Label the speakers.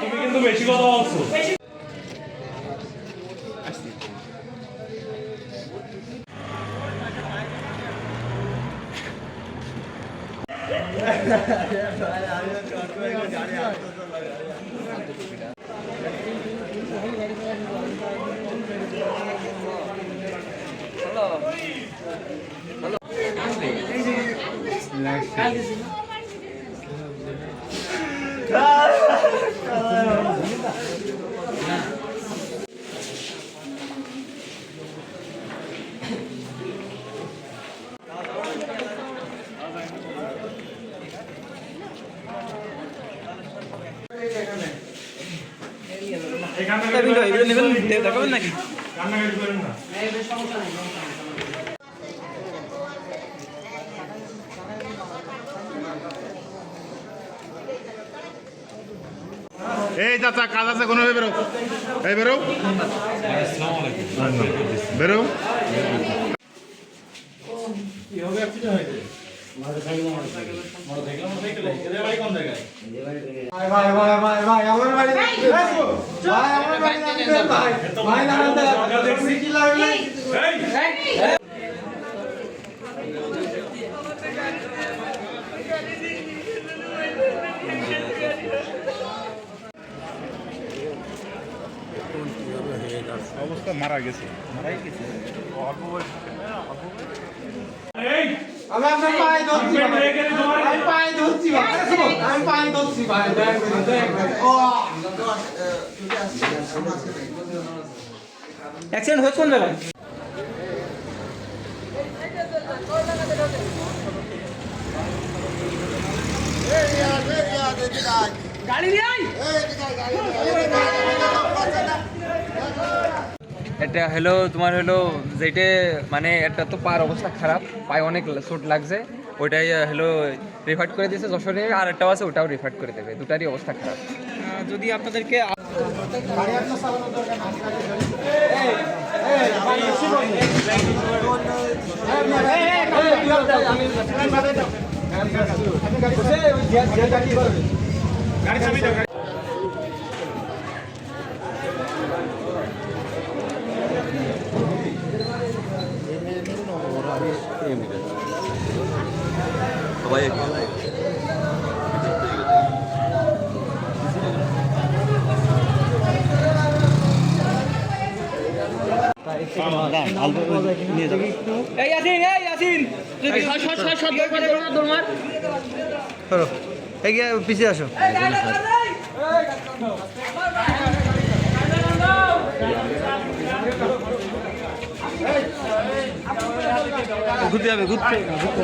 Speaker 1: তুমি কিন্তু বেশি কথা বলছো
Speaker 2: দেখাবেন নাকি?
Speaker 3: এই চাচা কাজ আছে কোনো? বেরো। এই বেরো। বেরো।
Speaker 1: এই
Speaker 3: অবস্থা মারা গেছে
Speaker 1: এই
Speaker 4: আমি আপনার পায়ে ধরছি আমি পায়ে ধরছি আমি পায়ে ধরছি ভাই দয়া করে, দয়া করে। ও
Speaker 2: অ্যাক্সিডেন্ট হয়েছে কোন জায়গায় গাড়ি নিয়ে আয়
Speaker 5: এটা হলো তোমার হলো যেটা মানে একটা তো পার অবস্থা খারাপ পায়ে অনেক চোট লাগছে ওইটাই হলো রিফার্ড করে দিয়েছে যশোরে আর একটাও আছে ওটাও রিফার্ড করে দেবে দুটারই অবস্থা খারাপ।
Speaker 2: যদি আপনাদেরকে এই মার
Speaker 4: করো এগিয়ে পিছিয়ে আসো ঘুরতে যাবে ঘুরতে ঘুরতে